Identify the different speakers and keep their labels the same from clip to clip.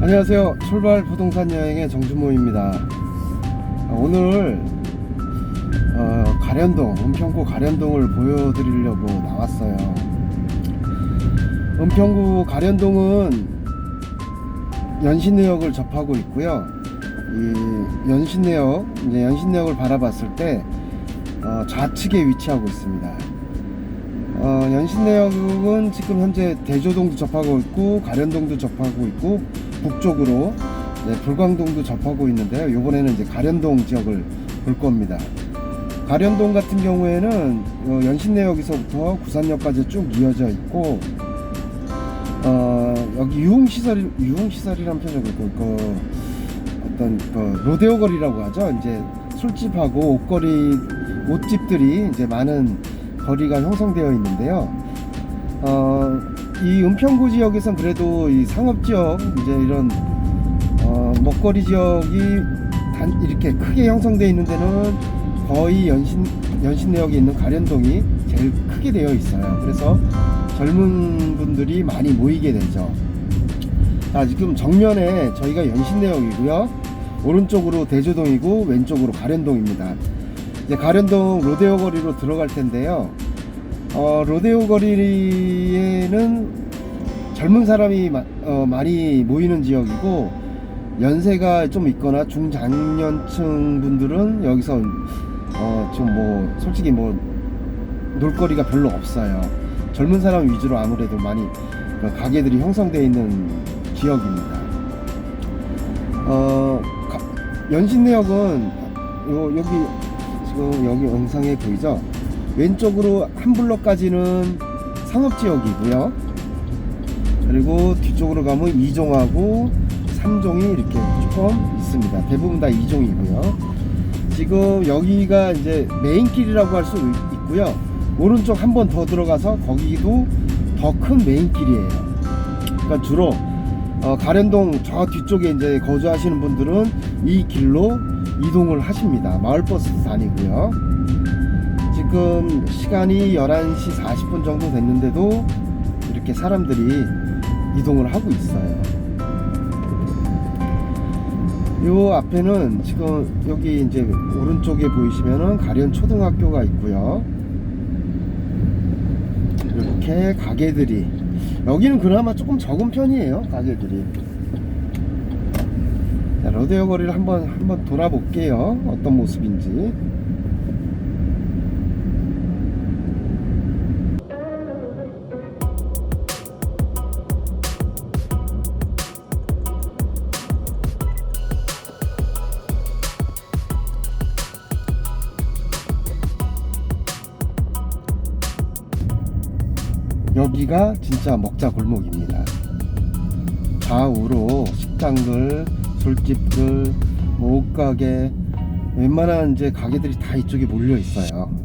Speaker 1: 안녕하세요. 출발 부동산 여행의 정준모입니다. 아, 오늘 어, 가련동, 은평구 가련동을 보여드리려고 나왔어요. 은평구 가련동은 연신내역을 접하고 있고요. 이 연신내역, 이제 연신내역을 바라봤을 때 어, 좌측에 위치하고 있습니다. 어, 연신내역은 지금 현재 대조동도 접하고 있고 가련동도 접하고 있고 북쪽으로 네, 불광동도 접하고 있는데요. 이번에는 이제 가련동 지역을 볼 겁니다. 가련동 같은 경우에는 어, 연신내역에서부터 구산역까지 쭉 이어져 있고 어, 여기 유흥시설 유흥시설이라는 표현을 있고 그 어떤 그 로데오 거리라고 하죠. 이제 술집하고 옷거리 옷집들이 이제 많은 거리가 형성되어 있는데요. 어, 이 은평구 지역에선 그래도 이 상업 지역 이제 이런 어, 먹거리 지역이 단 이렇게 크게 형성되어 있는 데는 거의 연신 연신내역에 있는 가련동이 제일 크게 되어 있어요. 그래서 젊은 분들이 많이 모이게 되죠. 자, 지금 정면에 저희가 연신내역이고요. 오른쪽으로 대조동이고 왼쪽으로 가련동입니다. 이제 가련동 로데오 거리로 들어갈 텐데요. 어, 로데오 거리에는 젊은 사람이 마- 어, 많이 모이는 지역이고 연세가 좀 있거나 중장년층 분들은 여기서 어, 좀 뭐 솔직히 뭐 놀거리가 별로 없어요. 젊은 사람 위주로 아무래도 많이 그 가게들이 형성되어 있는 지역입니다. 어, 가- 연신내역은 요, 여기 지금 여기 영상에 보이죠? 왼쪽으로 한 블럭까지는 상업지역이고요. 그리고 뒤쪽으로 가면 2종하고 3종이 이렇게 조금 있습니다. 대부분 다 2종이고요. 지금 여기가 이제 메인길이라고 할 수 있고요. 오른쪽 한 번 더 들어가서 거기도 더 큰 메인길이에요. 그러니까 주로 어, 가련동 저 뒤쪽에 이제 거주하시는 분들은 이 길로 이동을 하십니다. 마을버스 다니고요. 지금 시간이 11시 40분 정도 됐는데도 이렇게 사람들이 이동을 하고 있어요. 요 앞에는 지금 여기 이제 오른쪽에 보이시면은 가련 초등학교가 있고요. 이렇게 가게들이 여기는 그나마 조금 적은 편이에요 가게들이. 자, 로데오 거리를 한번 한번 돌아볼게요. 어떤 모습인지 여기가 진짜 먹자 골목입니다. 좌우로 식당들, 술집들, 뭐 옷가게, 웬만한 이제 가게들이 다 이쪽에 몰려 있어요.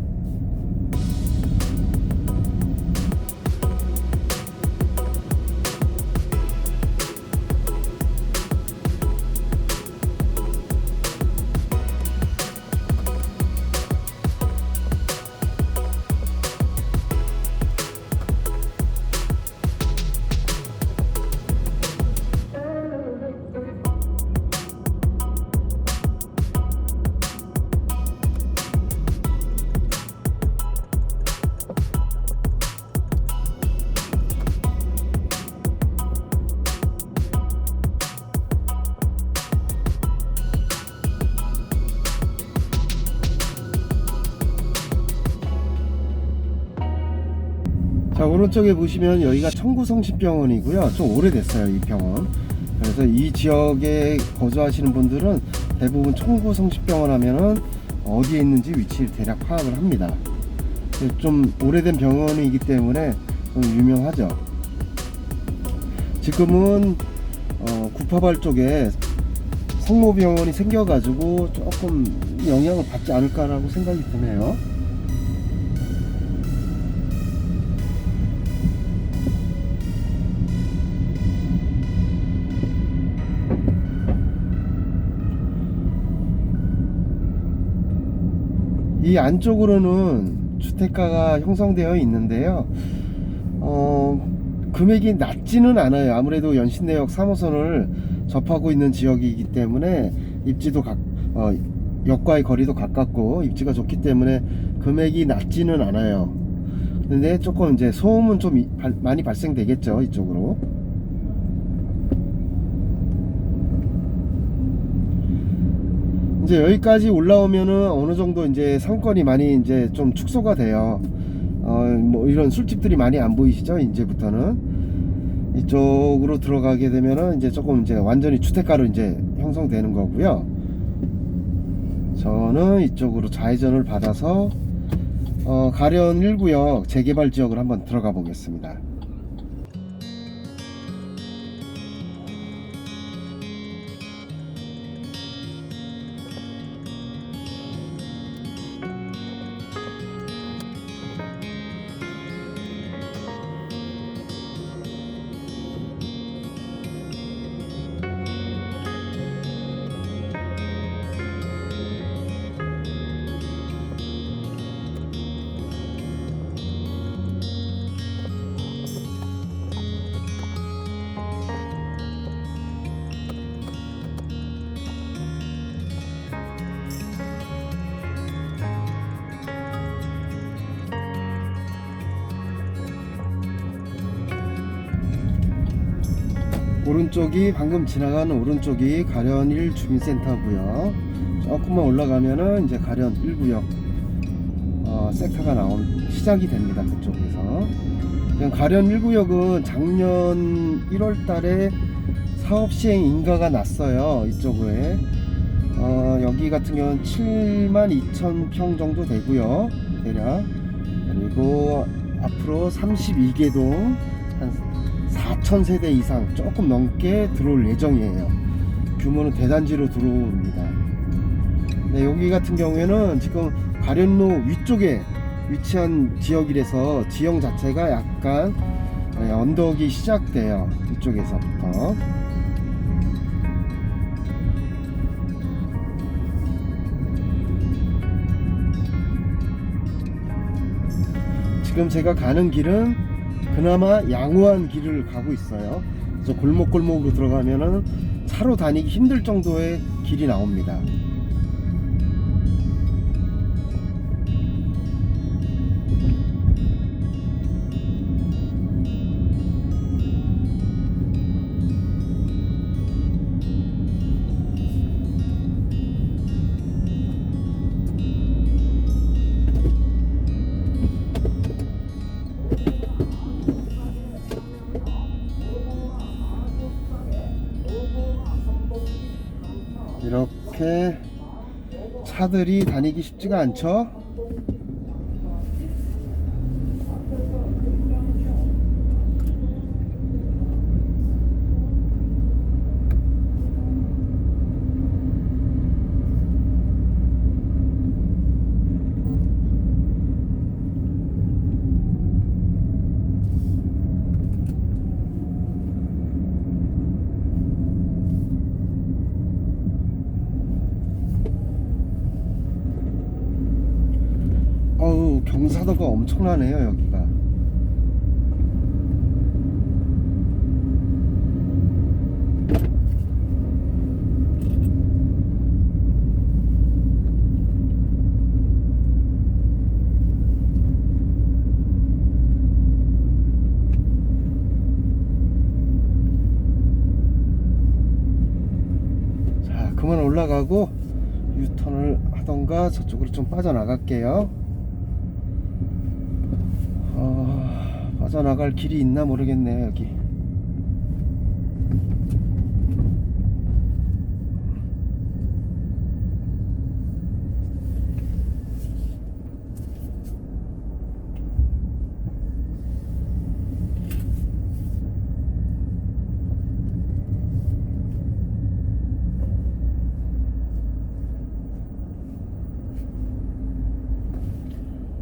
Speaker 1: 오른쪽에 보시면 여기가 청구성심병원이고요. 좀 오래됐어요 이 병원. 그래서 이 지역에 거주하시는 분들은 대부분 청구성심병원 하면은 어디에 있는지 위치를 대략 파악을 합니다. 좀 오래된 병원이기 때문에 좀 유명하죠. 지금은 어, 구파발 쪽에 성모병원이 생겨가지고 조금 영향을 받지 않을까라고 생각이 드네요 이 안쪽으로는 주택가가 형성되어 있는데요. 어, 금액이 낮지는 않아요. 아무래도 연신내역 3호선을 접하고 있는 지역이기 때문에 입지도 각, 어, 역과의 거리도 가깝고 입지가 좋기 때문에 금액이 낮지는 않아요. 근데 조금 이제 소음은 좀 많이 발생되겠죠 이쪽으로. 이제 여기까지 올라오면은 어느 정도 이제 상권이 많이 이제 좀 축소가 돼요. 어, 뭐 이런 술집들이 많이 안 보이시죠? 이제부터는 이쪽으로 들어가게 되면은 이제 조금 이제 완전히 주택가로 이제 형성되는 거고요. 저는 이쪽으로 좌회전을 받아서 어, 가련 1구역 재개발 지역을 한번 들어가 보겠습니다. 오른쪽이 방금 지나가는 오른쪽이 가련 1 주민센터고요. 조금만 올라가면은 이제 가련 1구역 어, 섹터가 나온 시작이 됩니다. 그쪽에서. 가련 1구역은 작년 1월 달에 사업 시행 인가가 났어요. 이쪽에. 어, 여기 같은 경우는 7만 2천 평 정도 되고요. 대략. 그리고 앞으로 32개 동 한 4천 세대 이상 조금 넘게 들어올 예정이에요. 규모는 대단지로 들어옵니다. 네, 여기 같은 경우에는 지금 가련로 위쪽에 위치한 지역이라서 지형 자체가 약간 네, 언덕이 시작돼요. 이쪽에서부터. 지금 제가 가는 길은 그나마 양호한 길을 가고 있어요. 그래서 골목골목으로 들어가면은 차로 다니기 힘들 정도의 길이 나옵니다. 차들이 다니기 쉽지가 않죠. 어우 경사도가 엄청나네요 여기가. 자, 그만 올라가고 유턴을 하던가 저쪽으로 좀 빠져나갈게요. 어, 빠져나갈 길이 있나 모르겠네 여기.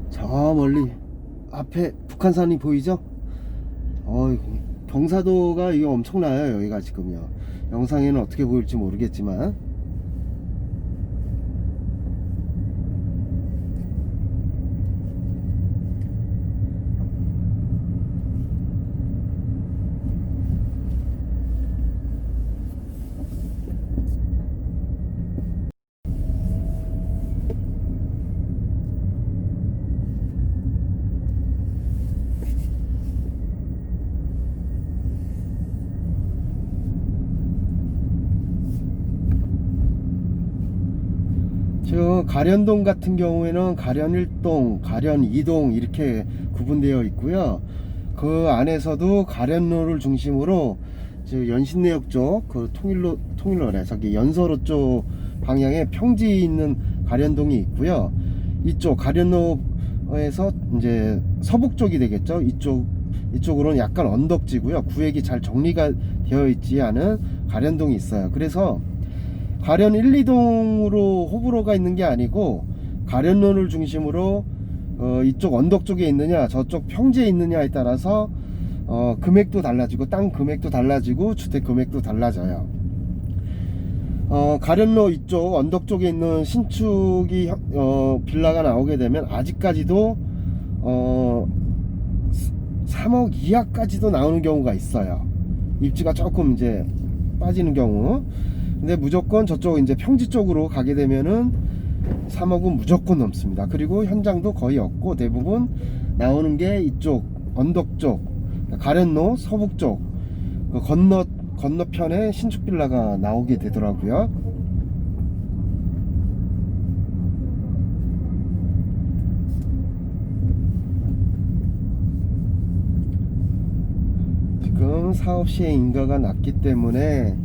Speaker 1: 저 멀리 앞에 북한산이 보이죠? 어, 경사도가 이게 엄청나요 여기가 지금요. 영상에는 어떻게 보일지 모르겠지만 가련동 같은 경우에는 가련 1동, 가련 2동 이렇게 구분되어 있고요. 그 안에서도 가련로를 중심으로 저 연신내역 쪽, 그 통일로 통일로래 저기 연서로 쪽 방향에 평지 있는 가련동이 있고요. 이쪽 가련로에서 이제 서북 쪽이 되겠죠. 이쪽 이쪽으로는 약간 언덕지고요. 구획이 잘 정리가 되어 있지 않은 가련동이 있어요. 그래서 가련 1, 2동으로 호불호가 있는 게 아니고 가련로를 중심으로 어, 이쪽 언덕 쪽에 있느냐 저쪽 평지에 있느냐에 따라서 어, 금액도 달라지고 땅 금액도 달라지고 주택 금액도 달라져요. 어, 가련로 이쪽 언덕 쪽에 있는 신축이 어, 빌라가 나오게 되면 아직까지도 어, 3억 이하까지도 나오는 경우가 있어요. 입지가 조금 이제 빠지는 경우. 근데 무조건 저쪽 이제 평지 쪽으로 가게 되면은 3억은 무조건 넘습니다. 그리고 현장도 거의 없고 대부분 나오는 게 이쪽 언덕 쪽, 가련로 서북 쪽 그 건너 건너편에 신축 빌라가 나오게 되더라고요. 지금 사업 시행 인가가 났기 때문에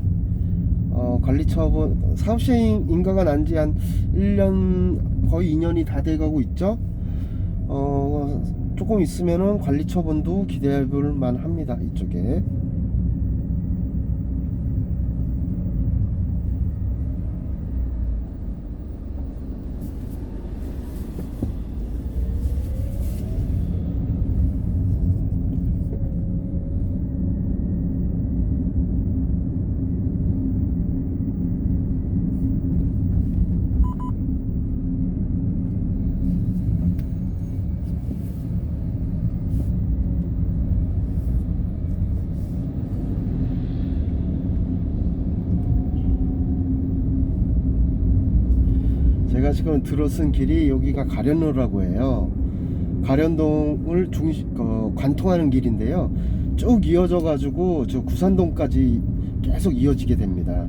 Speaker 1: 어, 관리 처분 사업 시행 인가가 난 지 한 1년 거의 2년이 다 돼가고 있죠. 어, 조금 있으면은 관리 처분도 기대해 볼 만합니다. 이쪽에. 지금 들어선 길이 여기가 가련로라고 해요. 가련동을 중심 어, 관통하는 길인데요. 쭉 이어져 가지고 저 구산동까지 계속 이어지게 됩니다.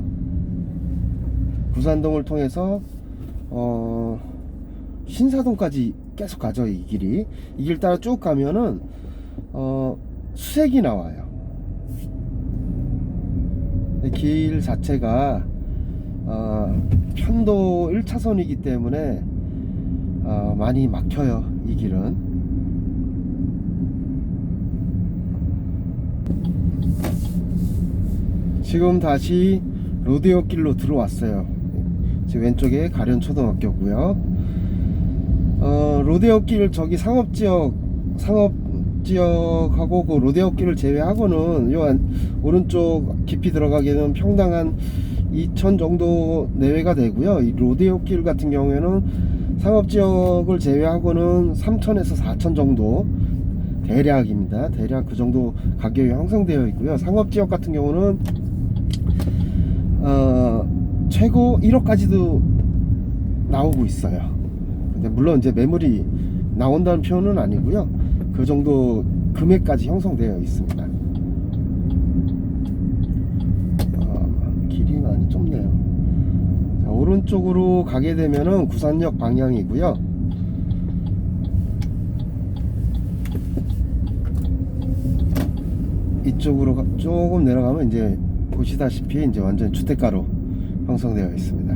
Speaker 1: 구산동을 통해서 어, 신사동까지 계속 가죠 이 길이 이 길 따라 쭉 가면은 어, 수색이 나와요. 길 자체가 어, 편도 1차선이기 때문에 어, 많이 막혀요 이 길은. 지금 다시 로데오 길로 들어왔어요. 지금 왼쪽에 가련 초등학교고요. 어, 로데오 길 저기 상업지역 상업지역하고 그 로데오 길을 제외하고는 요 안- 오른쪽 깊이 들어가기에는 평당 한 2천 정도 내외가 되고요. 이 로데오 길 같은 경우에는 상업 지역을 제외하고는 3천에서 4천 정도 대략입니다. 대략 그 정도 가격이 형성되어 있고요. 상업 지역 같은 경우는 어, 최고 1억까지도 나오고 있어요. 근데 물론 이제 매물이 나온다는 표현은 아니고요. 그 정도 금액까지 형성되어 있습니다. 아, 길이 많이 좁네요. 자, 오른쪽으로 가게 되면은 구산역 방향이고요. 이쪽으로 가- 조금 내려가면 이제 보시다시피 이제 완전 주택가로 형성되어 있습니다.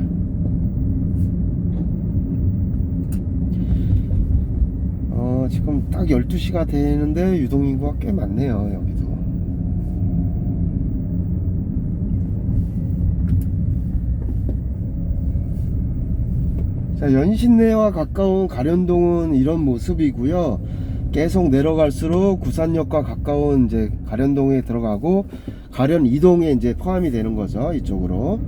Speaker 1: 어, 지금 딱 12시가 되는데 유동인구가 꽤 많네요, 여기도. 자, 연신내와 가까운 가련동은 이런 모습이고요. 계속 내려갈수록 구산역과 가까운 이제 가련동에 들어가고 가련 이동에 이제 포함이 되는 거죠. 이쪽으로.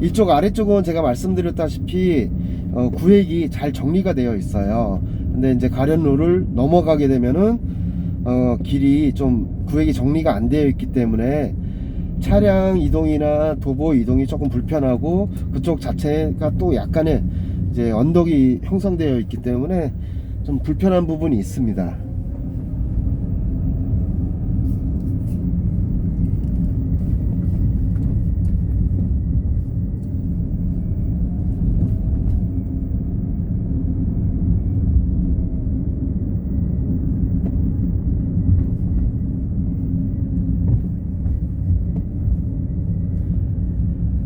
Speaker 1: 이쪽 아래쪽은 제가 말씀드렸다시피 어, 구획이 잘 정리가 되어 있어요. 근데 이제 가련로를 넘어가게 되면은 어, 길이 좀 구획이 정리가 안 되어 있기 때문에 차량 이동이나 도보 이동이 조금 불편하고 그쪽 자체가 또 약간의 이제 언덕이 형성되어 있기 때문에 좀 불편한 부분이 있습니다.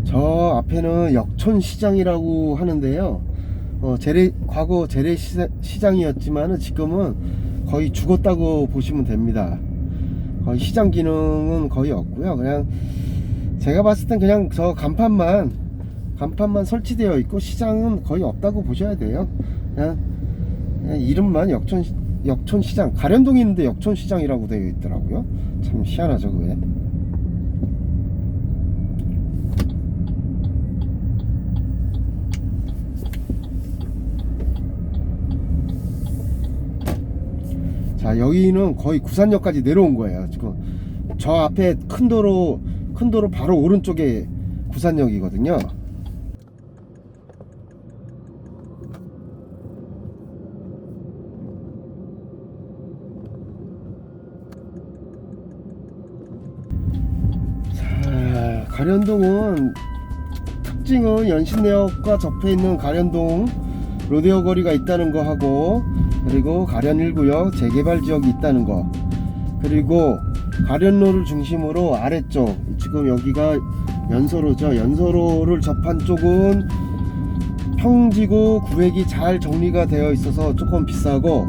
Speaker 1: 저 앞에는 역촌시장이라고 하는데요. 어, 재래, 과거 재래 시장이었지만 지금은 거의 죽었다고 보시면 됩니다. 거의 시장 기능은 거의 없고요. 그냥 제가 봤을 땐 그냥 저 간판만 간판만 설치되어 있고 시장은 거의 없다고 보셔야 돼요. 그냥, 그냥 이름만 역촌 역촌 시장 가련동에 있는데 역촌 시장이라고 되어 있더라고요. 참 희한하죠 그게. 자 여기는 거의 구산역까지 내려온 거예요. 지금 저 앞에 큰 도로 큰 도로 바로 오른쪽에 구산역이거든요. 자 가련동은 특징은 연신내역과 접해 있는 가련동 로데오 거리가 있다는 거 하고 그리고 가련 1구역 재개발 지역이 있다는 거. 그리고 가련로를 중심으로 아래쪽 지금 여기가 연서로죠. 연서로를 접한 쪽은 평지고 구획이 잘 정리가 되어 있어서 조금 비싸고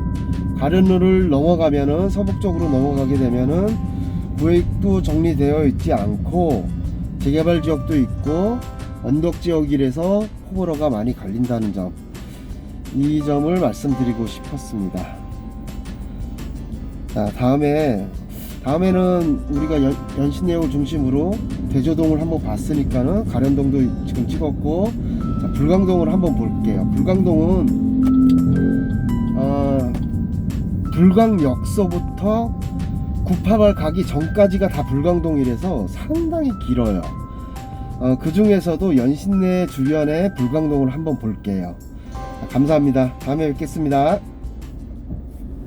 Speaker 1: 가련로를 넘어가면은 서북쪽으로 넘어가게 되면은 구획도 정리되어 있지 않고 재개발 지역도 있고 언덕 지역이라서 호불호가 많이 갈린다는 점 이 점을 말씀드리고 싶었습니다. 자, 다음에 다음에는 우리가 연, 연신내역을 중심으로 대조동을 한번 봤으니까는 가련동도 지금 찍었고 자, 불광동을 한번 볼게요. 불광동은 어, 불광역서부터 구파발 가기 전까지가 다 불광동이라서 상당히 길어요. 어, 그 중에서도 연신내 주변에 불광동을 한번 볼게요. 감사합니다. 다음에 뵙겠습니다.